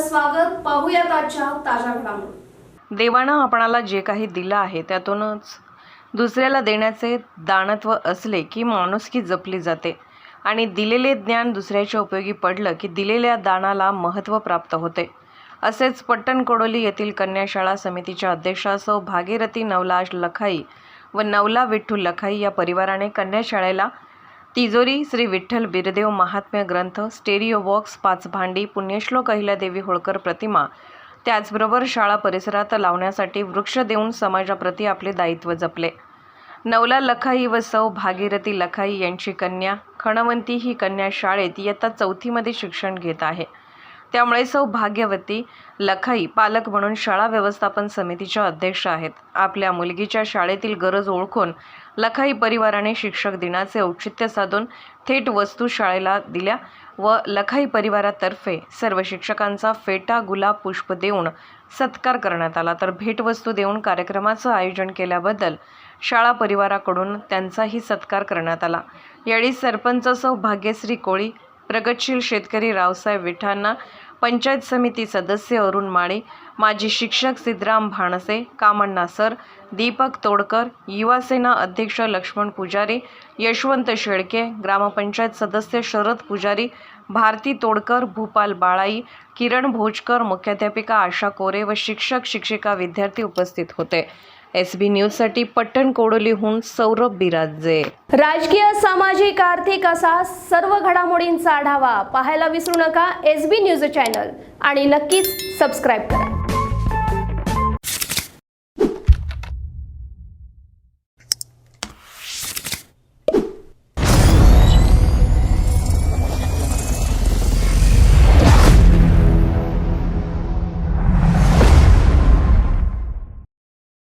स्वागत पाहूयात आजच्या ताज्या घडामोडी. देवानं आपणाला जे काही दिलं आहे त्यातूनच दुसऱ्याला देण्याचे दानत्व असले की माणुसकी जपली जाते. आणि दिलेले ज्ञान दुसऱ्याच्या उपयोगी पडलं की दिलेल्या दानाला महत्त्व प्राप्त होते. असेच पट्टण कोडोली येथील कन्याशाळा समितीच्या अध्यक्षा सौ भागीरथी नवलाश लखाई व नवला विठ्ठू लखाई या परिवाराने कन्याशाळेला तिजोरी श्री विठ्ठल बिरदेव महात्म्य ग्रंथ स्टेरिओ बॉक्स पाच भांडी पुण्यश्लोक अहिल्यादेवी होळकर प्रतिमा. त्याचबरोबर शाळा परिसरात लावण्यासाठी वृक्ष देऊन समाजाप्रती आपले दायित्व जपले. नवला लखाई व सौ भागीरथी लखाई यांची कन्या खणवंती ही कन्या शाळेत इयत्ता चौथीमध्ये शिक्षण घेत आहे. त्यामुळे सौ भाग्यवती लखाई पालक म्हणून शाळा व्यवस्थापन समितीच्या अध्यक्ष आहेत. आपल्या मुलगीच्या शाळेतील गरज ओळखून लखाई परिवाराने शिक्षक दिनाचे औचित्य साधून थेट वस्तू शाळेला दिल्या व लखाई परिवारातर्फे सर्व शिक्षकांचा फेटा गुलाब पुष्प देऊन सत्कार करण्यात आला. तर भेटवस्तू देऊन कार्यक्रमाचं आयोजन केल्याबद्दल शाळा परिवाराकडून त्यांचाही सत्कार करण्यात आला. यावेळी सरपंच सौ भाग्यश्री कोळी प्रगतशील शेतकरी रावसाहेब विठांना पंचायत समिती सदस्य अरुण माळे माजी शिक्षक सिद्धराम भाणसे कामण्णा सर दीपक तोडकर युवासेना अध्यक्ष लक्ष्मण पुजारी यशवंत शेळके ग्रामपंचायत सदस्य शरद पुजारी भारती तोडकर भूपाल बाळाई किरण भोजकर मुख्याध्यापिका आशा कोरे व शिक्षक शिक्षिका विद्यार्थी उपस्थित होते. एस बी न्यूजसाठी पट्टण कोडोलीहून सौरभ बिराजे. राजकीय सामाजिक आर्थिक असा सर्व घडामोडींचा आढावा पाहायला विसरू नका एस बी न्यूज चॅनल आणि नक्कीच सबस्क्राईब करा.